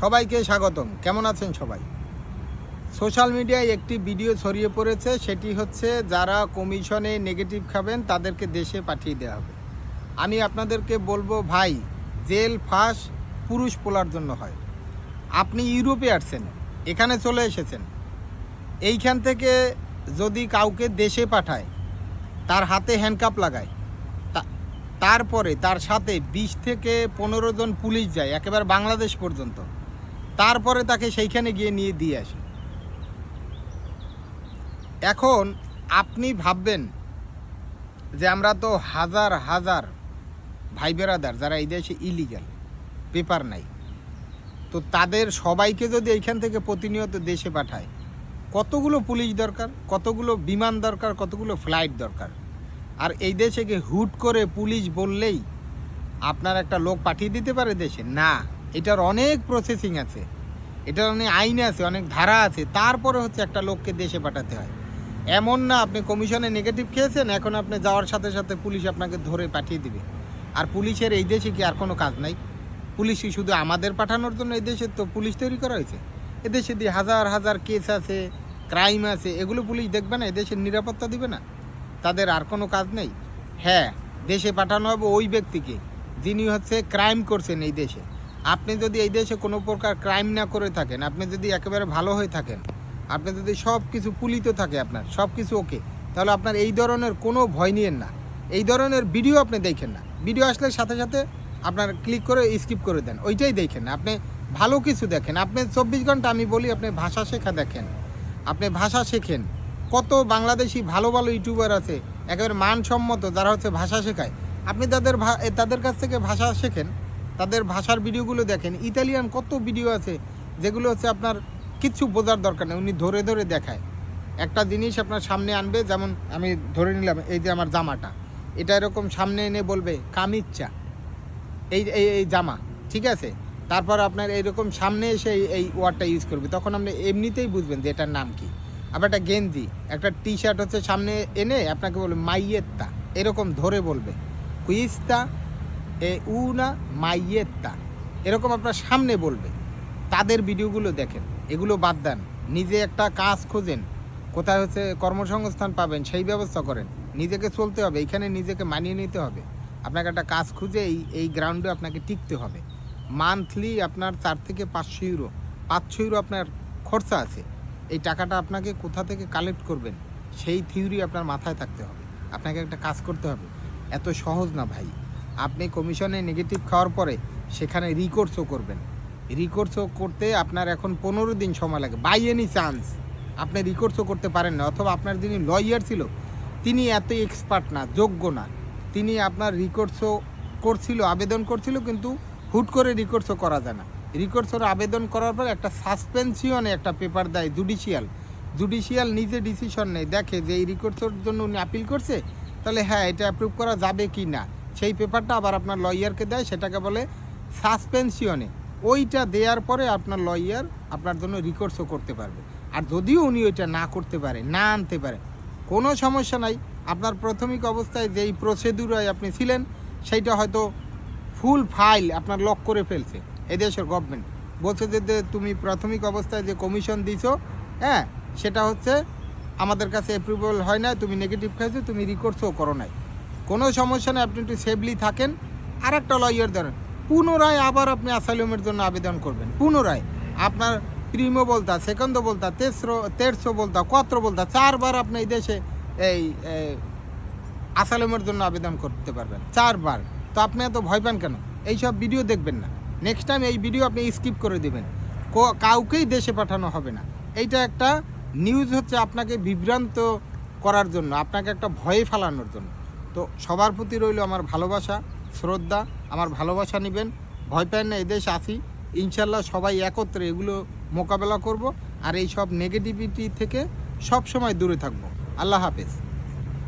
সবাইকে স্বাগতম। কেমন আছেন সবাই? সোশ্যাল মিডিয়ায় একটি ভিডিও ছড়িয়ে পড়েছে, সেটি হচ্ছে যারা কমিশনে নেগেটিভ খাবেন, তাদেরকে দেশে পাঠিয়ে দেওয়া হবে। আমি আপনাদেরকে বলব, ভাই, জেল, ফাঁস, পুরুষ পোলার জন্য হয়। আপনি ইউরোপে আসছেন, এখানে চলে এসেছেন। এইখান থেকে যদি কাউকে দেশে পাঠায়, তার হাতে হ্যান্ডকাপ লাগায় তারপরে, তার সাথে বিশ থেকে পনেরো জন পুলিশ যায়, একেবারে বাংলাদেশ পর্যন্ত। তারপরে তাকে সেইখানে গিয়ে নিয়ে দিয়ে আসে। এখন আপনি ভাববেন যে আমরা তো হাজার হাজার ভাই বেরাদার যারা এই দেশে ইলিগাল পেপার নাই। তো তাদের সবাইকে যদি এইখান থেকে প্রতিনিয়ত দেশে পাঠায়, কতগুলো পুলিশ দরকার, কতগুলো বিমান দরকার, কতগুলো ফ্লাইট দরকার? আর এই দেশে হুট করে পুলিশ বললেই আপনার একটা লোক পাঠিয়ে দিতে পারে দেশে? না। এটার অনেক প্রসেসিং আছে। এটার অনেক আইন আছে, অনেক ধারা আছে। তারপরে হচ্ছে একটা লোককে দেশে পাঠাতে হয়। এমন না, আপনি কমিশনে নেগেটিভ খেয়েছেন, এখন আপনি যাওয়ার সাথে সাথে পুলিশ আপনাকে ধরে পাঠিয়ে দিবে। আর পুলিশের এই দেশে কি আর কোনো কাজ নাই? পুলিশ শুধু আমাদের পাঠানোর জন্য এই দেশে তো পুলিশ তৈরি করা হয়েছে। এদেশে দিয়ে হাজার হাজার কেস আছে ক্রাইম আছে, এগুলো পুলিশ দেখবে না এদেশের নিরাপত্তা দিবে না। তাদের আর কোনো কাজ নেই। হ্যাঁ দেশে পাঠানো হবে ওই ব্যক্তিকে, যিনি হচ্ছে ক্রাইম করছেন এই দেশে। আপনি যদি এই দেশে কোনো প্রকার ক্রাইম না করে থাকেন, আপনি যদি একেবারে ভালো হয়ে থাকেন, আপনি যদি সব কিছু পুলিত থাকে আপনার সব কিছু ওকে তাহলে আপনার এই ধরনের কোনো ভয় নিয়েন না। এই ধরনের ভিডিও আপনি দেখেন না। ভিডিও আসলে সাথে সাথে আপনার ক্লিক করে স্কিপ করে দেন, ওইটাই দেখেন আপনি ভালো কিছু দেখেন। আপনি চব্বিশ ঘণ্টা আমি বলি, আপনি ভাষা শেখা দেখেন। আপনি ভাষা শেখেন। কত বাংলাদেশি ভালো ভালো ইউটিউবার আছে, একেবারে মানসম্মত যারা হচ্ছে ভাষা শেখায়। আপনি তাদের তাদের কাছ থেকে ভাষা শেখেন তাদের ভাষার ভিডিওগুলো দেখেন। ইতালিয়ান কত ভিডিও আছে, যেগুলো হচ্ছে আপনার কিচ্ছু বোঝার দরকার নেই, উনি ধরে ধরে দেখায়। একটা জিনিস আপনার সামনে আনবে, যেমন আমি ধরে নিলাম, এই যে আমার জামাটা। এটা এরকম সামনে এনে বলবে, কামিচ্চা। এই এই এই জামা, ঠিক আছে? তারপর আপনার এইরকম সামনে এসে এই ওয়ার্ডটা ইউজ করবে। তখন আপনি এমনিতেই বুঝবেন যে এটার নাম কি। আবার একটা গেঞ্জি, একটা টি শার্ট হচ্ছে সামনে এনে আপনাকে বলবে, মাইয়েত্তা। এরকম ধরে বলবে। কুইস্তা এ উনা মাইয়েত্তা। এরকম আপনার সামনে বলবে। তাদের ভিডিওগুলো দেখেন। এগুলো বাদ দেন। নিজে একটা কাজ খোঁজেন। কোথায় হচ্ছে কর্মসংস্থান পাবেন, সেই ব্যবস্থা করেন। নিজেকে চলতে হবে। এখানে নিজেকে মানিয়ে নিতে হবে। আপনাকে একটা কাজ খুঁজে এই এই গ্রাউন্ডে আপনাকে টিকতে হবে। মান্থলি আপনার চার থেকে পাঁচশো ইউরো পাঁচশো ইউরো আপনার খরচা আছে। এই টাকাটা আপনাকে কোথা থেকে কালেক্ট করবেন? সেই থিওরি আপনার মাথায় থাকতে হবে। আপনাকে একটা কাজ করতে হবে। এত সহজ না ভাই। আপনি কমিশনে নেগেটিভ খাওয়ার পরে সেখানে রিকোর্সও করবেন। রিকোর্সও করতে আপনার এখন পনেরো দিন সময় লাগে বাই এনি চান্স আপনি রিকোর্সও করতে পারেন না, অথবা আপনার যিনি লয়ার ছিল, তিনি এত এক্সপার্ট না, যোগ্য না। তিনি আপনার রিকোর্সও করছিল, আবেদন করছিল, কিন্তু হুট করে রিকোর্সও করা যায় না। রিকোর্সের আবেদন করার পর একটা সাসপেনশনে একটা পেপার দেয় জুডিশিয়াল জুডিশিয়াল নিজে ডিসিশন নেয়, দেখে যে এই রিকোর্সের জন্য উনি আপিল করছে, তাহলে হ্যাঁ এটা অ্যাপ্রুভ করা যাবে কি না? সেই পেপারটা আবার আপনার লয়ারকে দেয়, সেটাকে বলে সাসপেনশনে। ওইটা দেওয়ার পরে আপনার লয়ার আপনার জন্য রিকোর্সও করতে পারবে। আর যদিও উনি ওইটা না করতে পারে, না আনতে পারে, কোনো সমস্যা নাই। আপনার প্রাথমিক অবস্থায় যেই প্রসিডিউরায় আপনি ছিলেন, সেইটা হয়তো ফুল ফাইল আপনার লক করে ফেলছে এদেশের গভর্নমেন্ট। বলছে যে তুমি প্রাথমিক অবস্থায় যে কমিশন দিছো হ্যাঁ সেটা হচ্ছে আমাদের কাছে অ্যাপ্রুভাল হয় না তুমি নেগেটিভ খাইছো, তুমি রিকোর্সও করো নাই। কোনো সমস্যা নেই, আপনি একটু সেফলি থাকেন। আর একটা লয়ার ধরেন, পুনরায় আবার আপনি অ্যাসাইলামের জন্য আবেদন করবেন, পুনরায়। আপনার প্রিমো বলতা সেকেন্ড বলতা, তেসরো তেরশো বলতা কত্র বলতা, চারবার আপনি এই দেশে এই আসালমের জন্য আবেদন করতে পারবেন, চারবার। তো আপনি এত ভয় পান কেন? এইসব ভিডিও দেখবেন না। নেক্সট টাইম এই ভিডিও আপনি স্কিপ করে দেবেন। কাউকেই দেশে পাঠানো হবে না। এইটা একটা নিউজ হচ্ছে আপনাকে বিভ্রান্ত করার জন্য, আপনাকে একটা ভয়ে ফেলানোর জন্য। তো সবার প্রতি রইল আমার ভালোবাসা, শ্রদ্ধা, আমার ভালোবাসা নেবেন। ভয় পায় না, এদেশ আসি। ইনশাল্লাহ সবাই একত্রে এগুলো মোকাবেলা করব আর এই সব নেগেটিভিটি থেকে সব সময় দূরে থাকব। আল্লাহ হাফেজ।